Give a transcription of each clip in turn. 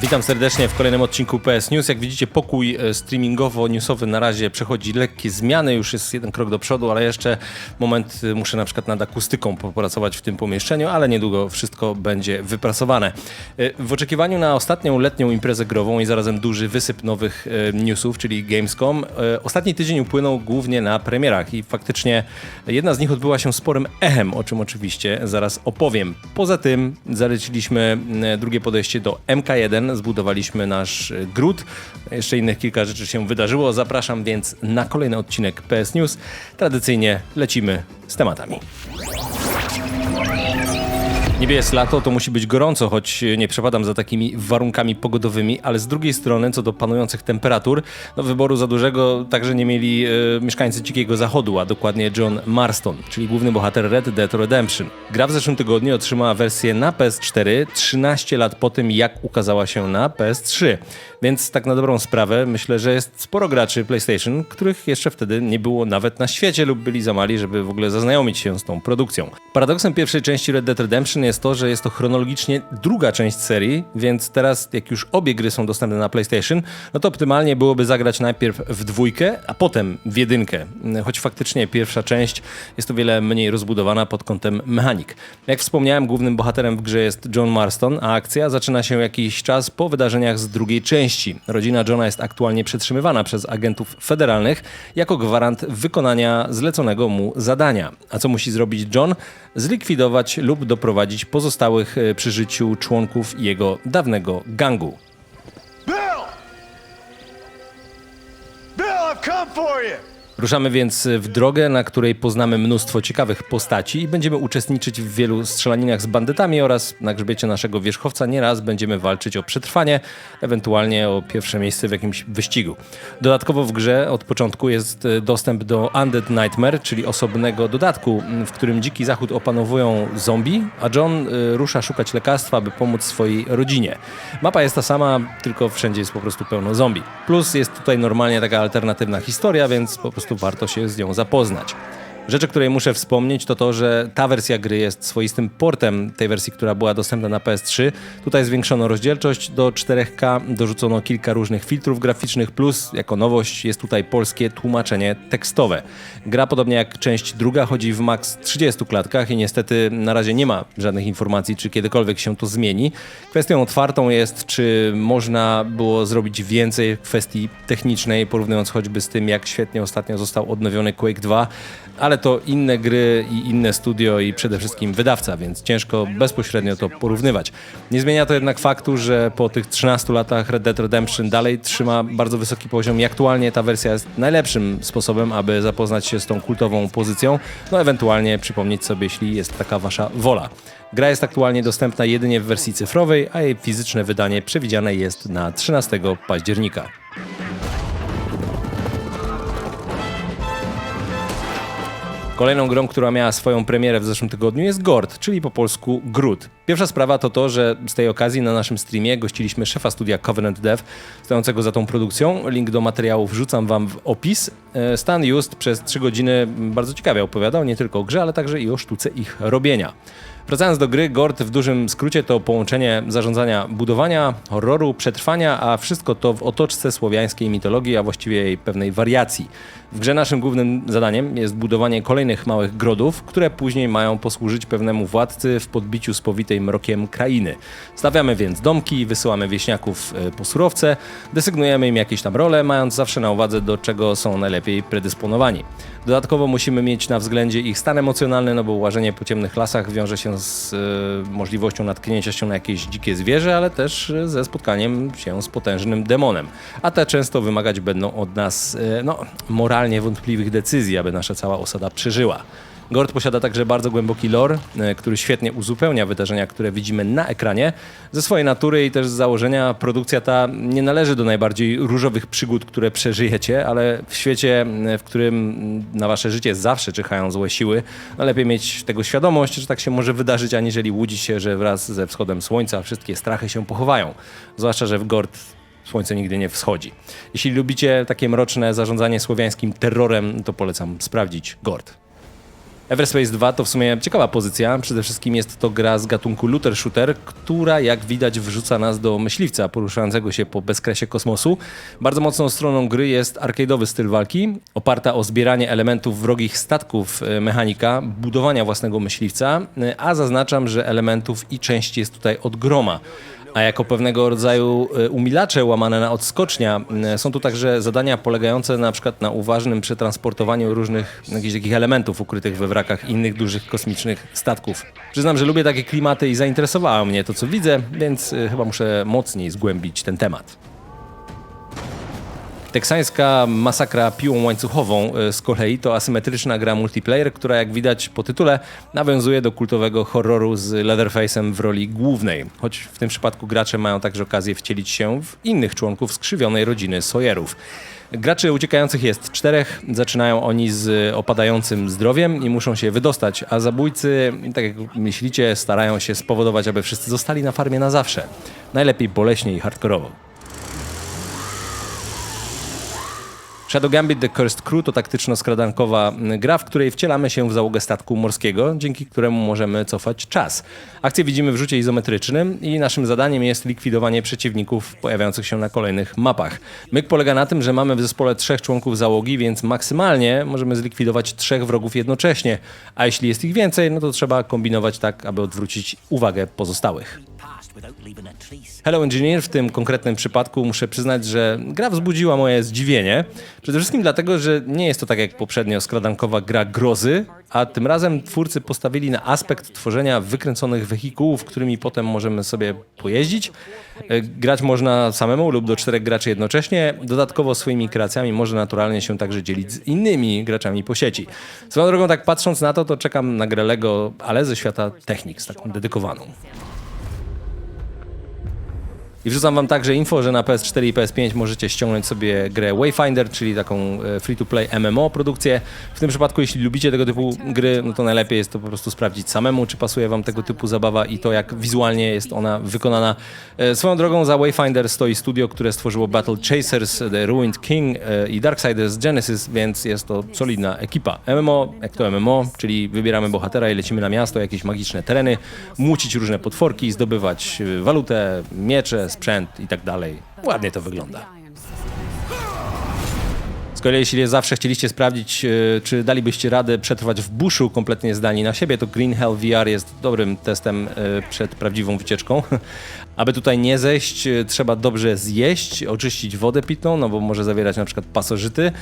Witam serdecznie w kolejnym odcinku PS News. Jak widzicie, pokój e, streamingowo-newsowy na razie przechodzi lekkie zmiany, już jest jeden krok do przodu, ale jeszcze moment e, muszę na przykład nad akustyką popracować w tym pomieszczeniu, ale niedługo wszystko będzie wyprasowane. E, W oczekiwaniu na ostatnią letnią imprezę grową i zarazem duży wysyp nowych newsów, czyli Gamescom, ostatni tydzień upłynął głównie na premierach i faktycznie jedna z nich odbyła się sporym echem, o czym oczywiście zaraz opowiem. Poza tym zaleciliśmy drugie podejście do MK1, zbudowaliśmy nasz e, gród. Jeszcze innych kilka rzeczy się wydarzyło. Zapraszam więc na kolejny odcinek PS News. Tradycyjnie lecimy z tematami. Niby jest lato, to musi być gorąco, choć nie przepadam za takimi warunkami pogodowymi, ale z drugiej strony, co do panujących temperatur, no wyboru za dużego także nie mieli e, mieszkańcy Dzikiego Zachodu, a dokładnie John Marston, czyli główny bohater Red Dead Redemption. Gra w zeszłym tygodniu otrzymała wersję na PS4 13 lat po tym, jak ukazała się na PS3. Więc tak na dobrą sprawę myślę, że jest sporo graczy PlayStation, których jeszcze wtedy nie było nawet na świecie lub byli za mali, żeby w ogóle zaznajomić się z tą produkcją. Paradoksem pierwszej części Red Dead Redemption jest to, że jest to chronologicznie druga część serii, więc teraz jak już obie gry są dostępne na PlayStation, no to optymalnie byłoby zagrać najpierw w dwójkę, a potem w jedynkę. Choć faktycznie pierwsza część jest o wiele mniej rozbudowana pod kątem mechanik. Jak wspomniałem, głównym bohaterem w grze jest John Marston, a akcja zaczyna się jakiś czas po wydarzeniach z drugiej części. Rodzina Johna jest aktualnie przetrzymywana przez agentów federalnych jako gwarant wykonania zleconego mu zadania. A co musi zrobić John? Zlikwidować lub doprowadzić pozostałych e, przy życiu członków jego dawnego gangu. Bill! Bill, I've come for you! Ruszamy więc w drogę, na której poznamy mnóstwo ciekawych postaci i będziemy uczestniczyć w wielu strzelaninach z bandytami oraz na grzbiecie naszego wierzchowca nieraz będziemy walczyć o przetrwanie, ewentualnie o pierwsze miejsce w jakimś wyścigu. Dodatkowo w grze od początku jest e, dostęp do Undead Nightmare, czyli osobnego dodatku, w którym dziki zachód opanowują zombie, a John y, rusza szukać lekarstwa, aby pomóc swojej rodzinie. Mapa jest ta sama, tylko wszędzie jest po prostu pełno zombie. Plus jest tutaj normalnie taka alternatywna historia, więc po prostu warto się z nią zapoznać. Rzecz, o której muszę wspomnieć, to to, że ta wersja gry jest swoistym portem tej wersji, która była dostępna na PS3. Tutaj zwiększono rozdzielczość do 4K, dorzucono kilka różnych filtrów graficznych, plus jako nowość jest tutaj polskie tłumaczenie tekstowe. Gra, podobnie jak część druga, chodzi w maks 30 klatkach i niestety na razie nie ma żadnych informacji, czy kiedykolwiek się to zmieni. Kwestią otwartą jest, czy można było zrobić więcej w kwestii technicznej, porównując choćby z tym, jak świetnie ostatnio został odnowiony Quake 2, ale to inne gry i inne studio i przede wszystkim wydawca, więc ciężko bezpośrednio to porównywać. Nie zmienia to jednak faktu, że po tych 13 latach Red Dead Redemption dalej trzyma bardzo wysoki poziom i aktualnie ta wersja jest najlepszym sposobem, aby zapoznać się z tą kultową pozycją, no ewentualnie przypomnieć sobie, jeśli jest taka wasza wola. Gra jest aktualnie dostępna jedynie w wersji cyfrowej, a jej fizyczne wydanie przewidziane jest na 13 października. Kolejną grą, która miała swoją premierę w zeszłym tygodniu jest Gord, czyli po polsku Gród. Pierwsza sprawa to to, że z tej okazji na naszym streamie gościliśmy szefa studia Covenant Dev, stojącego za tą produkcją. Link do materiału wrzucam wam w opis. E, Stan Just przez trzy godziny bardzo ciekawie opowiadał nie tylko o grze, ale także i o sztuce ich robienia. Wracając do gry, Gord w dużym skrócie to połączenie zarządzania budowania, horroru, przetrwania, a wszystko to w otoczce słowiańskiej mitologii, a właściwie jej pewnej wariacji. W grze naszym głównym zadaniem jest budowanie kolejnych małych grodów, które później mają posłużyć pewnemu władcy w podbiciu spowitej mrokiem krainy. Stawiamy więc domki, wysyłamy wieśniaków e, po surowce, desygnujemy im jakieś tam role, mając zawsze na uwadze, do czego są najlepiej predysponowani. Dodatkowo musimy mieć na względzie ich stan emocjonalny, no bo łażenie po ciemnych lasach wiąże się z e, możliwością natknięcia się na jakieś dzikie zwierzę, ale też ze spotkaniem się z potężnym demonem. A te często wymagać będą od nas e, no, moralnie wątpliwych decyzji, aby nasza cała osada przeżyła. Gord posiada także bardzo głęboki lore, e, który świetnie uzupełnia wydarzenia, które widzimy na ekranie. Ze swojej natury i też z założenia produkcja ta nie należy do najbardziej różowych przygód, które przeżyjecie, ale w świecie, w którym na wasze życie zawsze czyhają złe siły, lepiej mieć tego świadomość, że tak się może wydarzyć, aniżeli łudzić się, że wraz ze wschodem słońca wszystkie strachy się pochowają. Zwłaszcza, że w Gord słońce nigdy nie wschodzi. Jeśli lubicie takie mroczne zarządzanie słowiańskim terrorem, to polecam sprawdzić Gord. Everspace 2 to w sumie ciekawa pozycja. Przede wszystkim jest to gra z gatunku looter shooter, która jak widać wrzuca nas do myśliwca poruszającego się po bezkresie kosmosu. Bardzo mocną stroną gry jest arcade'owy styl walki, oparta o zbieranie elementów wrogich statków e, mechanika, budowania własnego myśliwca, e, a zaznaczam, że elementów i części jest tutaj od groma. A jako pewnego rodzaju e, umilacze łamane na odskocznia są tu także zadania polegające na przykład na uważnym przetransportowaniu różnych jakichś takich elementów ukrytych we wrakach innych dużych kosmicznych statków. Przyznam, że lubię takie klimaty i zainteresowało mnie to, co widzę, więc e, chyba muszę mocniej zgłębić ten temat. Teksańska masakra piłą łańcuchową e, z kolei to asymetryczna gra multiplayer, która jak widać po tytule nawiązuje do kultowego horroru z Leatherface'em w roli głównej. Choć w tym przypadku gracze mają także okazję wcielić się w innych członków skrzywionej rodziny Sawyerów. Graczy uciekających jest czterech, zaczynają oni z opadającym zdrowiem i muszą się wydostać, a zabójcy, tak jak myślicie, starają się spowodować, aby wszyscy zostali na farmie na zawsze. Najlepiej boleśnie i hardkorowo. Shadow Gambit The Cursed Crew to taktyczno-skradankowa gra, w której wcielamy się w załogę statku morskiego, dzięki któremu możemy cofać czas. Akcję widzimy w rzucie izometrycznym i naszym zadaniem jest likwidowanie przeciwników pojawiających się na kolejnych mapach. Myk polega na tym, że mamy w zespole trzech członków załogi, więc maksymalnie możemy zlikwidować trzech wrogów jednocześnie, a jeśli jest ich więcej, no to trzeba kombinować tak, aby odwrócić uwagę pozostałych. Hello Engineer w tym konkretnym przypadku muszę przyznać, że gra wzbudziła moje zdziwienie. Przede wszystkim dlatego, że nie jest to tak jak poprzednio skradankowa gra grozy, a tym razem twórcy postawili na aspekt tworzenia wykręconych wehikułów, którymi potem możemy sobie pojeździć. E, Grać można samemu lub do czterech graczy jednocześnie. Dodatkowo swoimi kreacjami może naturalnie się także dzielić z innymi graczami po sieci. Swoją drogą, tak patrząc na to, to czekam na grę Lego, ale ze świata Technics, taką dedykowaną. I wrzucam wam także info, że na PS4 i PS5 możecie ściągnąć sobie grę Wayfinder, czyli taką e, free-to-play MMO produkcję. W tym przypadku, jeśli lubicie tego typu gry, no to najlepiej jest to po prostu sprawdzić samemu, czy pasuje wam tego typu zabawa i to, jak wizualnie jest ona wykonana. E, Swoją drogą za Wayfinder stoi studio, które stworzyło Battle Chasers, The Ruined King e, i Darksiders Genesis, więc jest to solidna ekipa. MMO, jak to MMO, czyli wybieramy bohatera i lecimy na miasto, jakieś magiczne tereny, mucić różne potworki, zdobywać walutę, miecze, sprzęt i tak dalej. Ładnie to wygląda. Z kolei jeśli zawsze chcieliście sprawdzić, e, czy dalibyście radę przetrwać w buszu kompletnie zdani na siebie, to Green Hell VR jest dobrym testem e, przed prawdziwą wycieczką. Aby tutaj nie zejść, e, trzeba dobrze zjeść, oczyścić wodę pitną, no bo może zawierać na przykład pasożyty.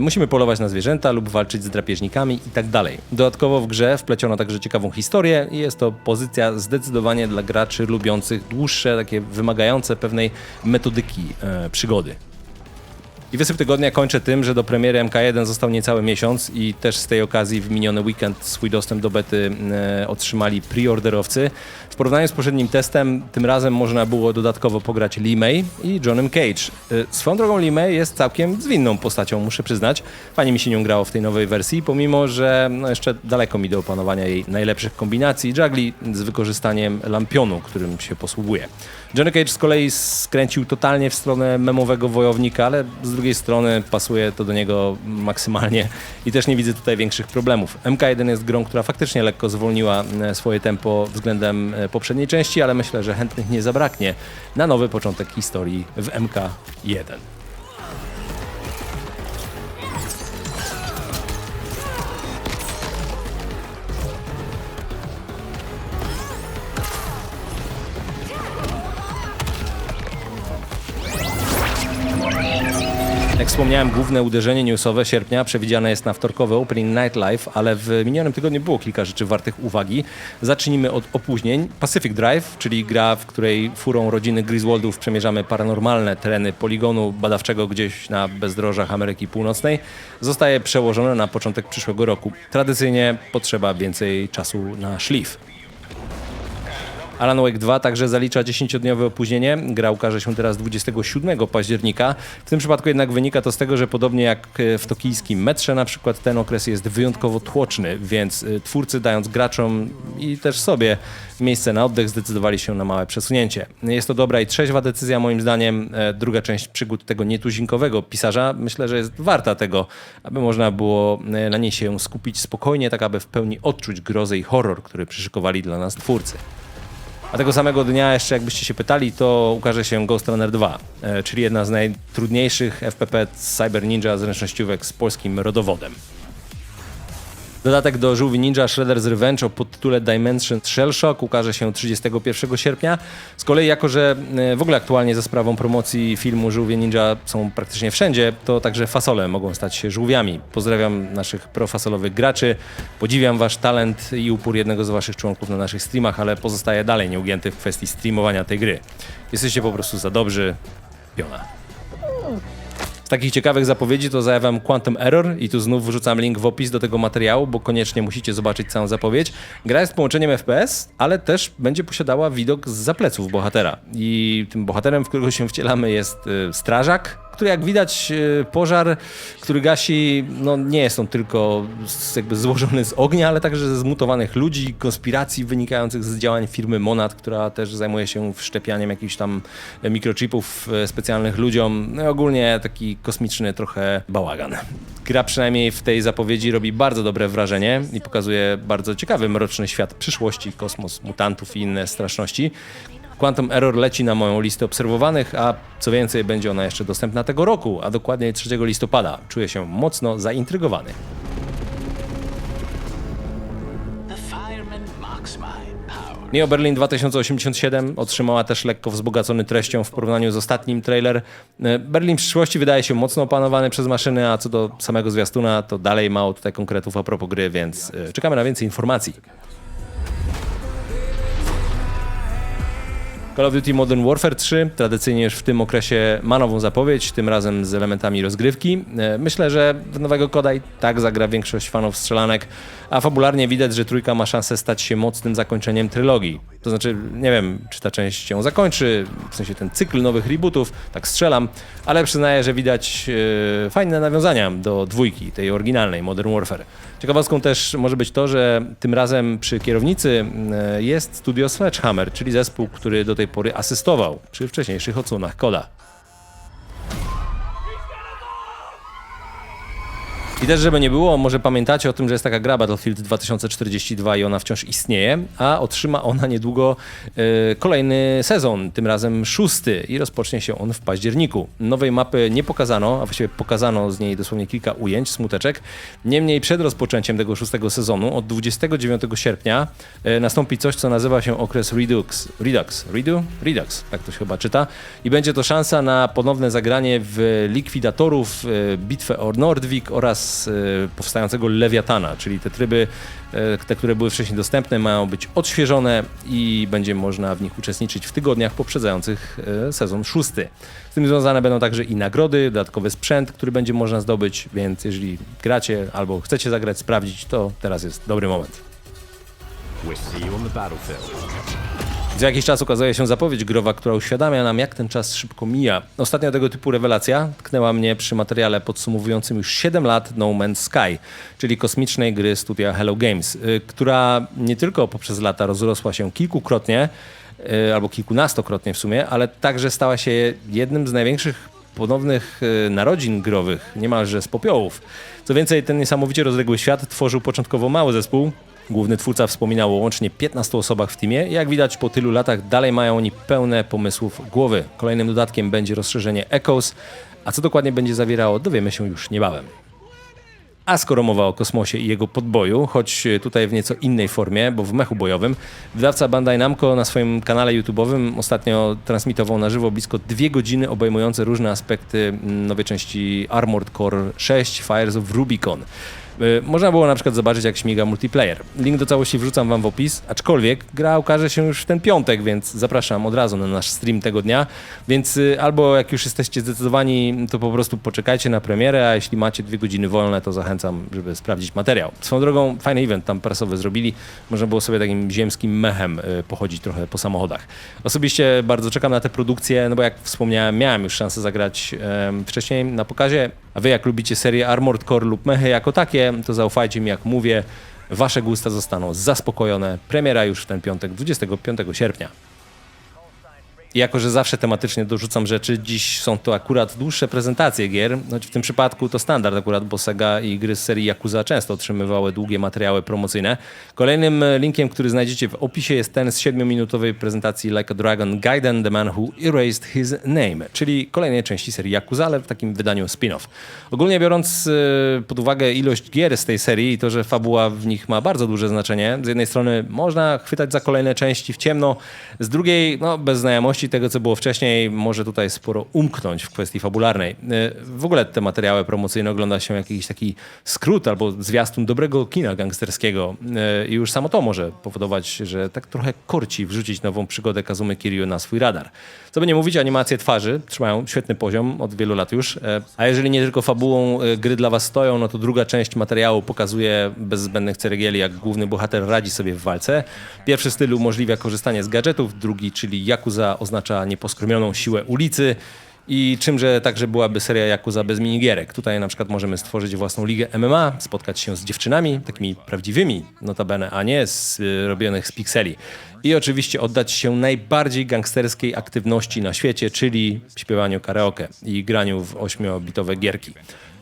Musimy polować na zwierzęta lub walczyć z drapieżnikami i tak. Dodatkowo w grze wpleciono także ciekawą historię i jest to pozycja zdecydowanie dla graczy lubiących dłuższe, takie wymagające pewnej metodyki przygody. I wysyp tygodnia kończę tym, że do premiery MK1 został niecały miesiąc i też z tej okazji w miniony weekend swój dostęp do bety e, otrzymali preorderowcy. W porównaniu z poprzednim testem, tym razem można było dodatkowo pograć Lee May i Johnem Cage. E, swoją drogą Lee May jest całkiem zwinną postacią, muszę przyznać. Fajnie mi się nią grało w tej nowej wersji, pomimo, że no, jeszcze daleko mi do opanowania jej najlepszych kombinacji juggli z wykorzystaniem lampionu, którym się posługuje. Johnny Cage z kolei skręcił totalnie w stronę memowego wojownika, ale z drugiej strony pasuje to do niego maksymalnie i też nie widzę tutaj większych problemów. MK1 jest grą, która faktycznie lekko zwolniła e, swoje tempo względem e, poprzedniej części, ale myślę, że chętnych nie zabraknie na nowy początek historii w MK1. Jak wspomniałem, główne uderzenie newsowe sierpnia przewidziane jest na wtorkowy Opening Night Live, ale w minionym tygodniu było kilka rzeczy wartych uwagi. Zacznijmy od opóźnień. Pacific Drive, czyli gra, w której furą rodziny Griswoldów przemierzamy paranormalne tereny poligonu badawczego gdzieś na bezdrożach Ameryki Północnej, zostaje przełożone na początek przyszłego roku. Tradycyjnie potrzeba więcej czasu na szlif. Alan Wake 2 także zalicza 10-dniowe opóźnienie. Gra ukaże się teraz 27 października. W tym przypadku jednak wynika to z tego, że podobnie jak e, w tokijskim metrze na przykład ten okres jest wyjątkowo tłoczny, więc e, twórcy dając graczom i też sobie miejsce na oddech zdecydowali się na małe przesunięcie. Jest to dobra i trzeźwa decyzja moim zdaniem. E, Druga część przygód tego nietuzinkowego pisarza myślę, że jest warta tego, aby można było na niej się skupić spokojnie, tak aby w pełni odczuć grozę i horror, który przyszykowali dla nas twórcy. A tego samego dnia, jeszcze jakbyście się pytali, to ukaże się Ghost Runner 2, e, czyli jedna z najtrudniejszych FPP Cyber Ninja zręcznościówek z polskim rodowodem. Dodatek do Żółwi Ninja Shredder's Revenge o podtytule Dimension Shell Shock ukaże się 31 sierpnia. Z kolei jako, że e, w ogóle aktualnie za sprawą promocji filmu Żółwie Ninja są praktycznie wszędzie, to także fasole mogą stać się żółwiami. Pozdrawiam naszych profasolowych graczy, podziwiam wasz talent i upór jednego z waszych członków na naszych streamach, ale pozostaję dalej nieugięty w kwestii streamowania tej gry. Jesteście po prostu za dobrzy. Piona. Z takich ciekawych zapowiedzi to zajawiam Quantum Error i tu znów wrzucam link w opis do tego materiału, bo koniecznie musicie zobaczyć całą zapowiedź. Gra jest połączeniem FPS, ale też będzie posiadała widok z zapleców bohatera. I tym bohaterem, w którego się wcielamy jest y, strażak, który jak widać y, pożar, który gasi, no nie jest on tylko jakby złożony z ognia, ale także ze zmutowanych ludzi, konspiracji wynikających z działań firmy Monad, która też zajmuje się wszczepianiem jakichś tam mikrochipów e, specjalnych ludziom. No ogólnie taki kosmiczny trochę bałagan. Gra przynajmniej w tej zapowiedzi robi bardzo dobre wrażenie i pokazuje bardzo ciekawy, mroczny świat przyszłości, kosmos, mutantów i inne straszności. Quantum Error leci na moją listę obserwowanych, a co więcej, będzie ona jeszcze dostępna tego roku, a dokładnie 3 listopada. Czuję się mocno zaintrygowany. Neo Berlin 2087 otrzymała też lekko wzbogacony treścią w porównaniu z ostatnim trailer. E, Berlin w przyszłości wydaje się mocno opanowany przez maszyny, a co do samego zwiastuna, to dalej mało tutaj konkretów a propos gry, więc e, czekamy na więcej informacji. Call of Duty Modern Warfare 3 tradycyjnie już w tym okresie ma nową zapowiedź, tym razem z elementami rozgrywki. E, Myślę, że w nowego koda i tak zagra większość fanów strzelanek, a fabularnie widać, że trójka ma szansę stać się mocnym zakończeniem trylogii. To znaczy, nie wiem, czy ta część się zakończy, w sensie ten cykl nowych rebootów, tak strzelam, ale przyznaję, że widać e, fajne nawiązania do dwójki, tej oryginalnej Modern Warfare. Ciekawostką też może być to, że tym razem przy kierownicy e, jest studio Sledgehammer, czyli zespół, który do tej pory asystował przy wcześniejszych odsłonach koda. Też, żeby nie było, może pamiętacie o tym, że jest taka gra Battlefield 2042 i ona wciąż istnieje, a otrzyma ona niedługo e, kolejny sezon, tym razem szósty i rozpocznie się on w październiku. Nowej mapy nie pokazano, a właściwie pokazano z niej dosłownie kilka ujęć, smuteczek. Niemniej przed rozpoczęciem tego szóstego sezonu, od 29 sierpnia, e, nastąpi coś, co nazywa się okres Redux. Redux. Redo? Redux, tak to się chyba czyta. I będzie to szansa na ponowne zagranie w likwidatorów, e, bitwę o Nordvik oraz e, powstającego Lewiatana, czyli te tryby, e, te, które były wcześniej dostępne, mają być odświeżone i będzie można w nich uczestniczyć w tygodniach poprzedzających e, sezon szósty. Z tym związane będą także i nagrody, dodatkowy sprzęt, który będzie można zdobyć, więc jeżeli gracie albo chcecie zagrać, sprawdzić, to teraz jest dobry moment. We'll see you on the battlefield. Za jakiś czas ukazuje się zapowiedź growa, która uświadamia nam, jak ten czas szybko mija. Ostatnio tego typu rewelacja tknęła mnie przy materiale podsumowującym już 7 lat No Man's Sky, czyli kosmicznej gry studia Hello Games, y, która nie tylko poprzez lata rozrosła się kilkukrotnie, y, albo kilkunastokrotnie w sumie, ale także stała się jednym z największych ponownych y, narodzin growych, niemalże z popiołów. Co więcej, ten niesamowicie rozległy świat tworzył początkowo mały zespół. Główny twórca wspominał o łącznie 15 osobach w teamie. Jak widać po tylu latach dalej mają oni pełne pomysłów głowy. Kolejnym dodatkiem będzie rozszerzenie Echoes, a co dokładnie będzie zawierało dowiemy się już niebawem. A skoro mowa o kosmosie i jego podboju, choć tutaj w nieco innej formie, bo w mechu bojowym, wydawca Bandai Namco na swoim kanale YouTube'owym ostatnio transmitował na żywo blisko dwie godziny obejmujące różne aspekty nowej części Armored Core 6 Fires of Rubicon. Y, Można było na przykład zobaczyć, jak śmiga multiplayer. Link do całości wrzucam wam w opis, aczkolwiek gra ukaże się już w ten piątek, więc zapraszam od razu na nasz stream tego dnia. Więc y, albo jak już jesteście zdecydowani, to po prostu poczekajcie na premierę, a jeśli macie dwie godziny wolne, to zachęcam, żeby sprawdzić materiał. Swoją drogą, fajny event tam prasowy zrobili. Można było sobie takim ziemskim mechem y, pochodzić trochę po samochodach. Osobiście bardzo czekam na tę produkcję, no bo jak wspomniałem, miałem już szansę zagrać wcześniej na pokazie, a wy jak lubicie serię Armored Core lub mechy jako takie, to zaufajcie mi, jak mówię, wasze gusta zostaną zaspokojone. Premiera już w ten piątek, 25 sierpnia. I jako, że zawsze tematycznie dorzucam rzeczy, dziś są to akurat dłuższe prezentacje gier, choć w tym przypadku to standard akurat, bo Sega i gry z serii Yakuza często otrzymywały długie materiały promocyjne. Kolejnym linkiem, który znajdziecie w opisie jest ten z 7-minutowej prezentacji Like a Dragon Gaiden, The Man Who Erased His Name, czyli kolejnej części serii Yakuza, ale w takim wydaniu spin-off. Ogólnie biorąc e, pod uwagę ilość gier z tej serii i to, że fabuła w nich ma bardzo duże znaczenie, z jednej strony można chwytać za kolejne części w ciemno, z drugiej, no bez znajomości tego, co było wcześniej, może tutaj sporo umknąć w kwestii fabularnej. E, W ogóle te materiały promocyjne ogląda się jak jakiś taki skrót albo zwiastun dobrego kina gangsterskiego E, i już samo to może powodować, że tak trochę korci wrzucić nową przygodę Kazumy Kiryu na swój radar. Co by nie mówić, animacje twarzy trzymają świetny poziom od wielu lat już, e, a jeżeli nie tylko fabułą gry dla was stoją, no to druga część materiału pokazuje bez zbędnych ceregieli, jak główny bohater radzi sobie w walce. Pierwszy styl umożliwia korzystanie z gadżetów, drugi, czyli Yakuza, oznacza nieposkromioną siłę ulicy, i czymże także byłaby seria Yakuza bez minigierek. Tutaj na przykład możemy stworzyć własną ligę MMA, spotkać się z dziewczynami, takimi prawdziwymi notabene, a nie z y, robionych z pikseli. I oczywiście oddać się najbardziej gangsterskiej aktywności na świecie, czyli śpiewaniu karaoke i graniu w 8-bitowe gierki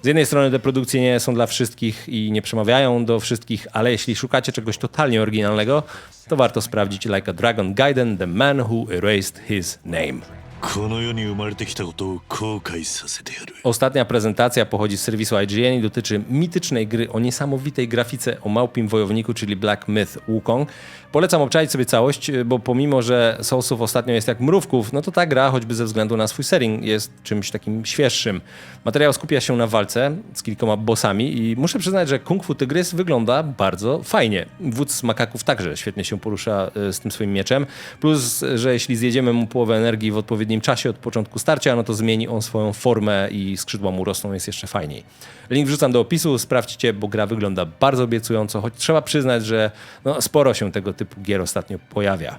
z jednej strony te produkcje nie są dla wszystkich i nie przemawiają do wszystkich, ale jeśli szukacie czegoś totalnie oryginalnego, to warto sprawdzić Like a Dragon Gaiden The Man Who Erased His Name. Ostatnia prezentacja pochodzi z serwisu IGN i dotyczy mitycznej gry o niesamowitej grafice o małpim wojowniku, czyli Black Myth Wukong. Polecam obczaić sobie całość, bo pomimo, że Soulsów ostatnio jest jak mrówków, no to ta gra, choćby ze względu na swój setting, jest czymś takim świeższym. Materiał skupia się na walce z kilkoma bossami i muszę przyznać, że Kung Fu Tygrys wygląda bardzo fajnie. Wódz makaków także świetnie się porusza e, z tym swoim mieczem. Plus, że jeśli zjedziemy mu połowę energii w odpowiednim czasie od początku starcia, no to zmieni on swoją formę i skrzydła mu rosną, jest jeszcze fajniej. Link wrzucam do opisu, sprawdźcie, bo gra wygląda bardzo obiecująco, choć trzeba przyznać, że no, sporo się tego typu gier ostatnio pojawia.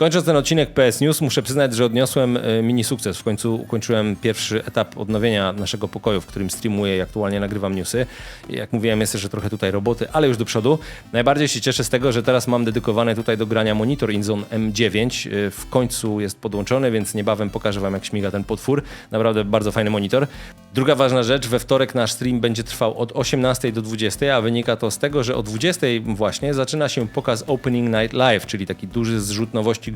Kończąc ten odcinek PS News, muszę przyznać, że odniosłem e, mini sukces. W końcu ukończyłem pierwszy etap odnowienia naszego pokoju, w którym streamuję i aktualnie nagrywam newsy. Jak mówiłem, jest jeszcze trochę tutaj roboty, ale już do przodu. Najbardziej się cieszę z tego, że teraz mam dedykowany tutaj do grania monitor InZone M9. E, W końcu jest podłączony, więc niebawem pokażę wam, jak śmiga ten potwór. Naprawdę bardzo fajny monitor. Druga ważna rzecz, we wtorek nasz stream będzie trwał od 18 do 20, a wynika to z tego, że o 20 właśnie zaczyna się pokaz Opening Night Live, czyli taki duży zrzut nowości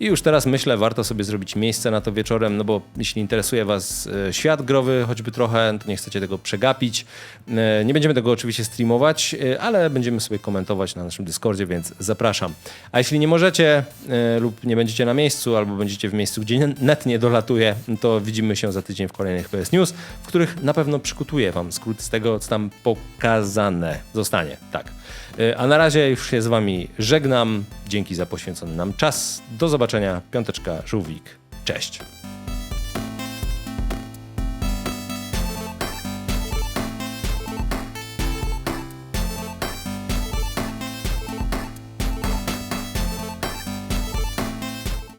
I już teraz myślę, warto sobie zrobić miejsce na to wieczorem, no bo jeśli interesuje Was e, świat growy, choćby trochę, to nie chcecie tego przegapić. E, Nie będziemy tego oczywiście streamować, e, ale będziemy sobie komentować na naszym Discordzie, więc zapraszam. A jeśli nie możecie lub nie będziecie na miejscu, albo będziecie w miejscu, gdzie net nie dolatuje, to widzimy się za tydzień w kolejnych PS News, w których na pewno przykutuję Wam skrót z tego, co tam pokazane zostanie. Tak. E, A na razie już się z Wami żegnam. Dzięki za poświęcony nam czas. Do zobaczenia. Piąteczka, żółwik. Cześć.